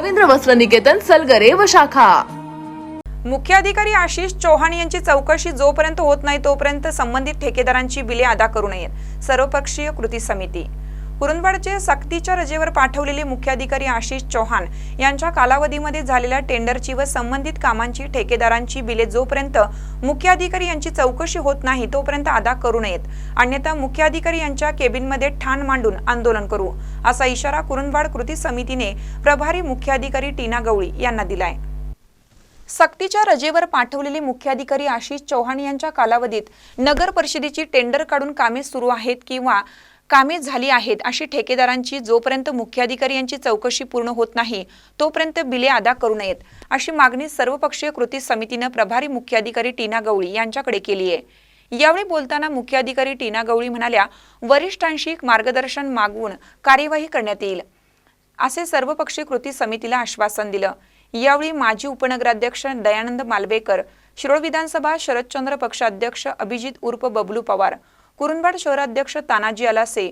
रवींद्र वस्त्र निकेतन सलगरे व शाखा. मुख्याधिकारी आशिष चौहान यांची चौकशी जोपर्यंत होत नाही तोपर्यंत संबंधित ठेकेदारांची बिले अदा करू नयेत. सर्वपक्षीय कृती समिती. कुरुंदवाडचे सक्तीच्या रजेवर पाठवलेले मुख्याधिकारी आशिष चौहान यांच्या कालावधीमध्ये झालेल्या टेंडरची व संबंधित कामांची ठेकेदारांची बिले जोपर्यंत मुख्याधिकारी यांची चौकशी होत नाही तोपर्यंत अदा करू नयेत. अन्यथा मुख्याधिकारी यांच्या केबिनमध्ये ठाण मांडून आंदोलन करू असा इशारा कुरुंदवाड कृती समितीने प्रभारी मुख्याधिकारी टीना गवळी यांना दिलाय. सक्तीच्या रजेवर पाठवलेले मुख्याधिकारी आशिष चौहान यांच्या कालावधीत नगर परिषदेची टेंडर काढून कामे सुरू आहेत किंवा कामे झाली आहेत अशी ठेकेदारांची जोपर्यंत मुख्याधिकारी यांची चौकशी पूर्ण होत नाही तोपर्यंत बिले अदा करू नयेत अशी मागणी सर्वपक्षीय कृती समितीनं प्रभारी मुख्याधिकारी टीना गवळी यांच्याकडे केली आहे. यावेळी बोलताना मुख्याधिकारी टीना गवळी म्हणाल्या वरिष्ठांशी मार्गदर्शन मागवून कार्यवाही करण्यात येईल. असे सर्वपक्षीय कृती समितीला आश्वासन दिलं. यावेळी माजी उपनगराध्यक्ष दयानंद मालवेकर शिरोळ विधानसभा शरदचंद्र पक्षाध्यक्ष अभिजित उर्फ बबलू पवार कुरुंदवाड शहराध्यक्ष तानाजी अलासे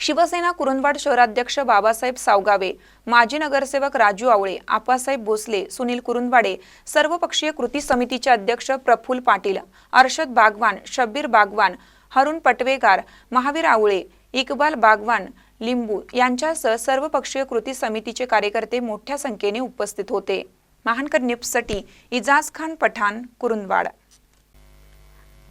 शिवसेना कुरुंदवाड शहराध्यक्ष बाबासाहेब सावगावे माजी नगरसेवक राजू आवळे आप्पासाहेब भोसले सुनील कुरुंदवाडे सर्वपक्षीय कृती समितीचे अध्यक्ष प्रफुल्ल पाटील अर्षद बागवान शब्बीर बागवान हरुण पटवेगार महावीर आवळे इकबाल बागवान लिंबू यांच्यासह सर्वपक्षीय कृती समितीचे कार्यकर्ते मोठ्या संख्येने उपस्थित होते. महानकर न्यूजसाठी इजाज खान पठाण कुरुंदवाड.